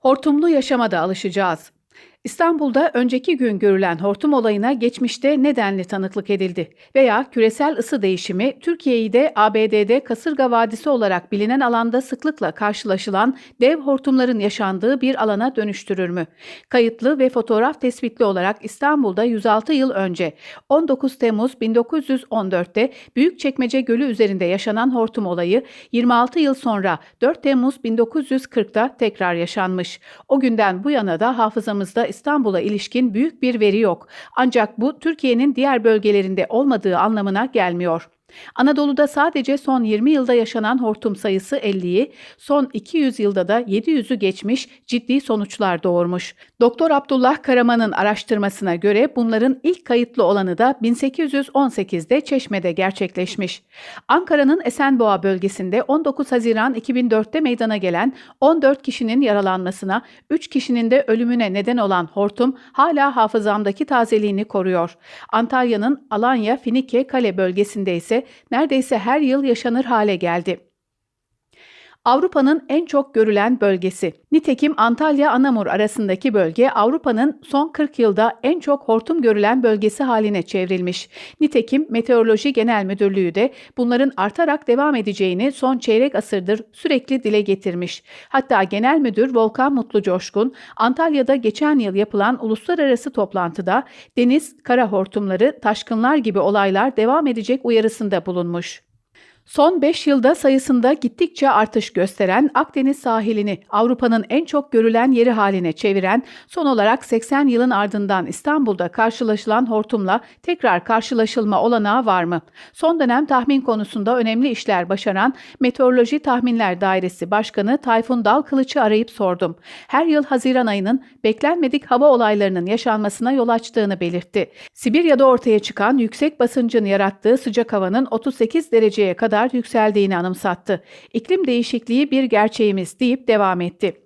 Hortumlu yaşama da alışacağız. İstanbul'da önceki gün görülen hortum olayına geçmişte nedenli tanıklık edildi veya küresel ısı değişimi Türkiye'yi de ABD'de Kasırga Vadisi olarak bilinen alanda sıklıkla karşılaşılan dev hortumların yaşandığı bir alana dönüştürür mü? Kayıtlı ve fotoğraf tespitli olarak İstanbul'da 106 yıl önce 19 Temmuz 1914'te Büyükçekmece Gölü üzerinde yaşanan hortum olayı 26 yıl sonra 4 Temmuz 1940'ta tekrar yaşanmış. O günden bu yana da hafızamızda İstanbul'a ilişkin büyük bir veri yok. Ancak bu Türkiye'nin diğer bölgelerinde olmadığı anlamına gelmiyor. Anadolu'da sadece son 20 yılda yaşanan hortum sayısı 50'yi, son 200 yılda da 700'ü geçmiş ciddi sonuçlar doğurmuş. Doktor Abdullah Karaman'ın araştırmasına göre bunların ilk kayıtlı olanı da 1818'de Çeşme'de gerçekleşmiş. Ankara'nın Esenboğa bölgesinde 19 Haziran 2004'te meydana gelen 14 kişinin yaralanmasına, 3 kişinin de ölümüne neden olan hortum hala hafızamdaki tazeliğini koruyor. Antalya'nın Alanya Finike Kale bölgesinde ise neredeyse her yıl yaşanır hale geldi. Avrupa'nın en çok görülen bölgesi. Nitekim Antalya-Anamur arasındaki bölge Avrupa'nın son 40 yılda en çok hortum görülen bölgesi haline çevrilmiş. Nitekim Meteoroloji Genel Müdürlüğü de bunların artarak devam edeceğini son çeyrek asırdır sürekli dile getirmiş. Hatta Genel Müdür Volkan Mutlu Coşkun, Antalya'da geçen yıl yapılan uluslararası toplantıda deniz, kara hortumları, taşkınlar gibi olaylar devam edecek uyarısında bulunmuş. Son 5 yılda sayısında gittikçe artış gösteren Akdeniz sahilini Avrupa'nın en çok görülen yeri haline çeviren, son olarak 80 yılın ardından İstanbul'da karşılaşılan hortumla tekrar karşılaşılma olanağı var mı? Son dönem tahmin konusunda önemli işler başaran Meteoroloji Tahminler Dairesi Başkanı Tayfun Dalkılıç'ı arayıp sordum. Her yıl Haziran ayının beklenmedik hava olaylarının yaşanmasına yol açtığını belirtti. Sibirya'da ortaya çıkan yüksek basıncın yarattığı sıcak havanın 38 dereceye kadar yükseldiğini anımsattı. İklim değişikliği bir gerçeğimiz deyip devam etti.